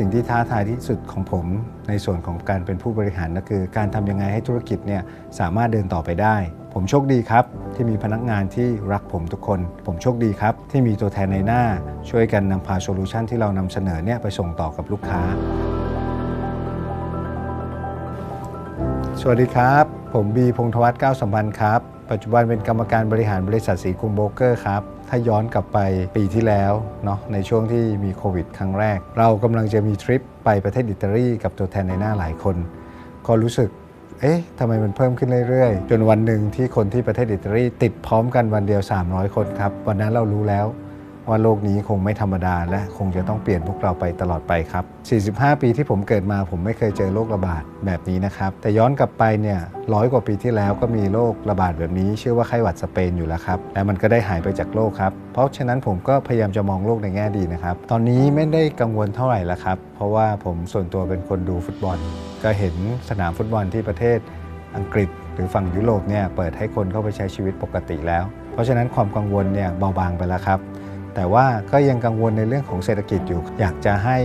สิ่งที่ท้าทายที่สุดของผมในส่วนของการเป็นผู้บริหารก็คือ การทำยังไงให้ธุรกิจเนี่ยสามารถเดินต่อไปได้ ผมโชคดีครับ ที่มีพนักงานที่รักผมทุกคน ผมโชคดีครับ ที่มีตัวแทนในหน้า ช่วยกันนำพาโซลูชันที่เรานำเสนอเนี่ยไปส่งต่อกับลูกค้า สวัสดีครับ ผมบีพงษ์ธวัฒน์ก้าวสัมพันธ์ครับ ปัจจุบันเป็นกรรมการบริหารบริษัทสีคุมโบรกเกอร์ครับ ถ้าย้อนกลับไปปีที่แล้วเนาะในช่วงที่มีโควิดครั้งแรก เรากำลังจะมีทริปไปประเทศอิตาลีกับตัวแทนในหน้าหลายคน ก็รู้สึกเอ๊ะทำไมมันเพิ่มขึ้นเรื่อยๆ จนวันหนึ่งที่คนที่ประเทศอิตาลีติดพร้อมกันวันเดียว 300 คนครับ วันนั้นเรารู้แล้ว ว่าโลกนี้คงไม่ธรรมดา และคงจะต้องเปลี่ยนพวกเราไปตลอดไปครับ 45 ปีที่ผมเกิดมาผมไม่เคยเจอโรคระบาดแบบนี้นะครับ แต่ย้อนกลับไปเนี่ยร้อยกว่าปีที่แล้วก็มีโรคระบาดแบบนี้ ชื่อว่าไข้หวัดสเปนอยู่แล้วครับ และมันก็ได้หายไปจากโลกครับ เพราะฉะนั้นผมก็พยายามจะมองโลกในแง่ดีนะครับ ตอนนี้ไม่ได้กังวลเท่าไหร่แล้วครับ เพราะว่าผมส่วนตัวเป็นคนดูฟุตบอล ก็เห็นสนามฟุตบอลที่ประเทศอังกฤษ หรือฝั่งยุโรปเนี่ยเปิดให้คนเข้าไปใช้ชีวิตปกติแล้ว เพราะฉะนั้นความกังวลเนี่ยเบาบางไปแล้วครับ แต่ว่าก็ยังกังวลในเรื่องของเศรษฐกิจอยู่ อยากจะให้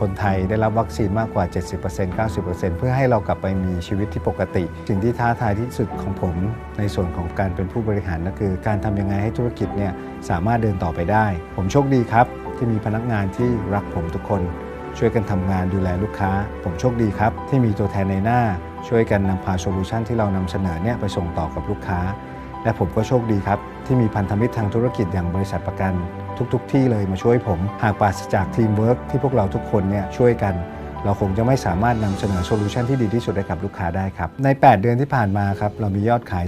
คนไทยได้รับวัคซีนมากกว่า 70% 90%เพื่อให้เรากลับไปมีชีวิตที่ปกติ สิ่งที่ท้าทายที่สุดของผม ในส่วนของการเป็นผู้บริหารก็คือ การทำยังไงให้ธุรกิจเนี่ยสามารถเดินต่อไปได้ ผมโชคดีครับ ที่มีพนักงานที่รักผมทุกคน ช่วยกันทำงานดูแลลูกค้า ผมโชคดีครับ ที่มีตัวแทนในหน้า ช่วยกันนำพาโซลูชันที่เรานำเสนอเนี่ยไปส่งต่อกับลูกค้า และผมก็โชคดีครับ ที่มีพันธมิตรทางธุรกิจอย่างบริษัทประกัน ทุกๆทที่เลยมาช่วยผม หากปราศจากทีมเวิร์กที่พวกเราทุกคนเนี่ยช่วยกัน เราคงจะไม่สามารถนำเสนอโซลูชันที่ดีที่สุดให้กับลูกค้าได้ครับ ใน 8 เดือนที่ผ่านมาครับเรามียอดขาย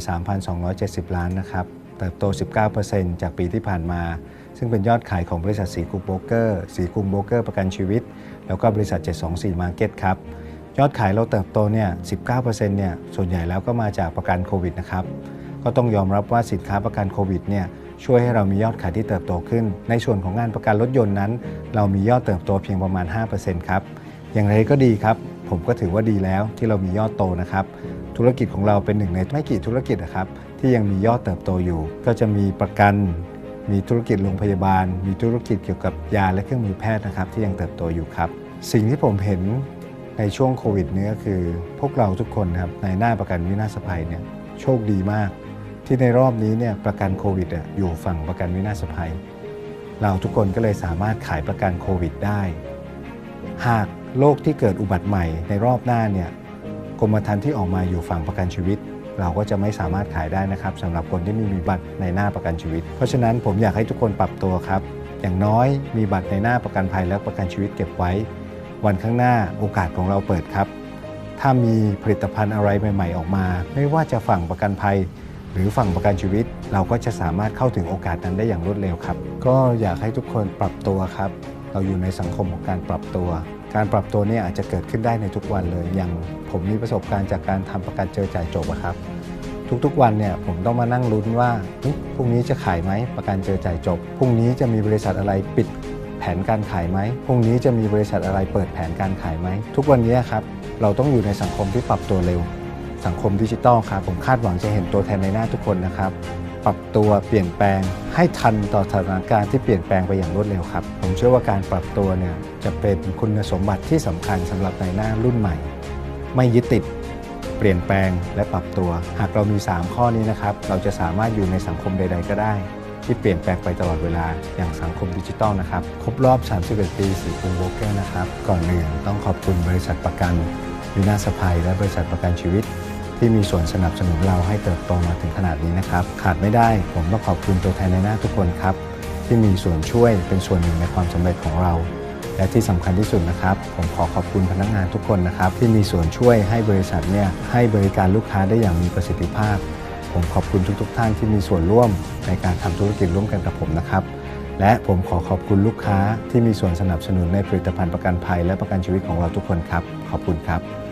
3,270 ล้านนะครับเติบโต 19%จากปีที่ผ่านมา ซึ่งเป็นยอดขายของบริษัทสีกรุงโบรกเกอร์ สีกรุงโบรกเกอร์ประกันชีวิต แล้วก็บริษัท 724 Market ครับยอดขายเราเติบโตเนี่ย 19%เนี่ยส่วนใหญ่แล้วก็มาจากประกันโควิดนะครับ ก็ต้องยอมรับว่าสินค้าประกันโควิดเนี่ยช่วยให้เรามียอดขายที่เติบโตขึ้น ในส่วนของงานประกันรถยนต์นั้น เรามียอดเติบโตเพียงประมาณ 5%ครับ อย่างไรก็ดีครับ ผมก็ถือว่าดีแล้วที่เรามียอดโตนะครับ ธุรกิจของเราเป็นหนึ่งในไม่กี่ธุรกิจนะครับ ที่ยังมียอดเติบโตอยู่ ก็จะมีประกัน มีธุรกิจโรงพยาบาล มีธุรกิจเกี่ยวกับยาและเครื่องมือแพทย์นะครับที่ยังเติบโตอยู่ครับ สิ่งที่ผมเห็นในช่วงโควิดนี้ก็คือ พวกเราทุกคนครับในหน้าประกันวินาศภัยเนี่ยโชคดีมาก ที่ในรอบนี้เนี่ยประกันโควิดอยู่ฝั่งประกันวินาศภัย เราทุกคนก็เลยสามารถขายประกันโควิดได้ หากโรคที่เกิดอุบัติใหม่ในรอบหน้าเนี่ยกรมธรรม์ที่ออกมาอยู่ฝั่งประกันชีวิต เราก็จะไม่สามารถขายได้นะครับสำหรับคนที่ไม่มีบัตรในหน้าประกันชีวิต เพราะฉะนั้นผมอยากให้ทุกคนปรับตัวครับ อย่างน้อยมีบัตรในหน้าประกันภัยและประกันชีวิตเก็บไว้ วันข้างหน้าโอกาสของเราเปิดครับ ถ้ามีผลิตภัณฑ์อะไรใหม่ ๆ ออกมา ไม่ว่าจะฝั่งประกันภัย หรือฝั่งประกันชีวิต เราก็จะสามารถเข้าถึงโอกาสนั้นได้อย่างรวดเร็วครับ ก็อยากให้ทุกคนปรับตัวครับ เราอยู่ในสังคมของการปรับตัว การปรับตัวเนี่ยอาจจะเกิดขึ้นได้ในทุกวันเลย อย่างผมมีประสบการณ์จากการทำประกันเจอจ่ายจบครับ ทุกๆวันเนี่ยผมต้องมานั่งลุ้นว่าพรุ่งนี้จะขายไหมประกันเจอจ่ายจบพรุ่งนี้จะมีบริษัทอะไรปิดแผนการขายไหมพรุ่งนี้จะมีบริษัทอะไรเปิดแผนการขายไหมทุกวันนี้ครับเราต้องอยู่ในสังคมที่ปรับตัวเร็ว สังคมดิจิตอลครับผมคาดหวังจะเห็นตัวแทนในหน้าทุกคนนะครับ ปรับตัวเปลี่ยนแปลงให้ทันต่อสถานการณ์ที่เปลี่ยนแปลงไปอย่างรวดเร็วครับ ผมเชื่อว่าการปรับตัวเนี่ยจะเป็นคุณสมบัติที่สำคัญสำหรับในหน้ารุ่นใหม่ ไม่ยึดติดเปลี่ยนแปลงและปรับตัว หากเรามี 3 ข้อนี้นะครับ เราจะสามารถอยู่ในสังคมใด ๆ ก็ได้ ที่เปลี่ยนแปลงไปตลอดเวลาอย่างสังคมดิจิตอลนะครับ ครบรอบ 31 ปีสีกรุงโบรกเกอร์นะครับ ก่อนหนึ่งต้องขอบคุณบริษัทประกันวินาศภัย และบริษัทประกันชีวิต ที่มีส่วนสนับสนุนเราให้เติบโตมาถึงขนาดนี้นะครับ ขาดไม่ได้ผมต้องขอบคุณตัวแทนในหน้าทุกคนครับ ที่มีส่วนช่วยเป็นส่วนหนึ่งในความสำเร็จของเรา และที่สำคัญที่สุดนะครับ ผมขอขอบคุณพนักงานทุกคนนะครับ ที่มีส่วนช่วยให้บริษัทเนี่ยให้บริการลูกค้าได้อย่างมีประสิทธิภาพ ผมขอบคุณทุกๆท่านที่มีส่วนร่วมในการทำธุรกิจร่วมกันกับผมนะครับและผมขอขอบคุณลูกค้าที่มีส่วนสนับสนุนในผลิตภัณฑ์ประกันภัยและประกันชีวิตของเราทุกคนครับ ขอบคุณครับ